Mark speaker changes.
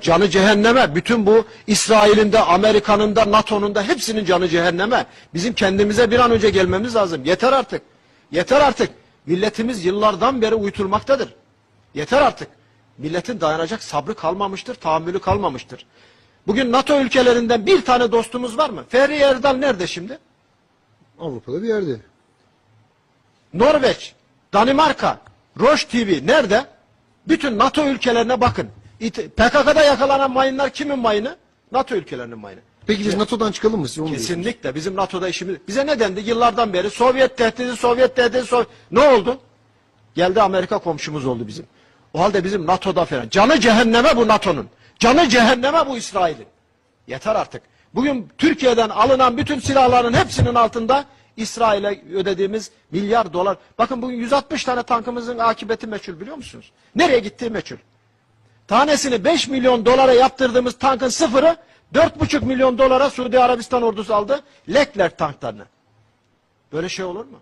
Speaker 1: Canı cehenneme. Bütün bu İsrail'in de, Amerika'nın da, NATO'nun da hepsinin canı cehenneme. Bizim kendimize bir an önce gelmemiz lazım. Yeter artık. Yeter artık. Milletimiz yıllardan beri uyutulmaktadır. Yeter artık. Milletin dayanacak sabrı kalmamıştır, tahammülü kalmamıştır. Bugün NATO ülkelerinden bir tane dostumuz var mı? Ferri Erdal nerede şimdi?
Speaker 2: Avrupa'da bir yerde.
Speaker 1: Norveç, Danimarka, Roche TV nerede? Bütün NATO ülkelerine bakın. PKK'da yakalanan mayınlar kimin mayını? NATO ülkelerinin mayını.
Speaker 2: Peki biz NATO'dan çıkalım mı? Siz onu diyorsunuz.
Speaker 1: Kesinlikle bizim NATO'da işimiz. Bize ne dendi? Yıllardan beri Sovyet tehdidi, Sovyet tehdidi, Sov- ne oldu? Geldi Amerika komşumuz oldu bizim. O halde bizim NATO'da falan. Canı cehenneme bu NATO'nun. Canı cehenneme bu İsrail'in. Yeter artık. Bugün Türkiye'den alınan bütün silahların hepsinin altında İsrail'e ödediğimiz milyar dolar. Bakın bugün 160 tane tankımızın akıbeti meçhul biliyor musunuz? Nereye gittiği meçhul. Tanesini 5 milyon dolara yaptırdığımız tankın sıfırı 4,5 milyon dolara Suudi Arabistan ordusu aldı. Lekler tanklarını. Böyle şey olur mu?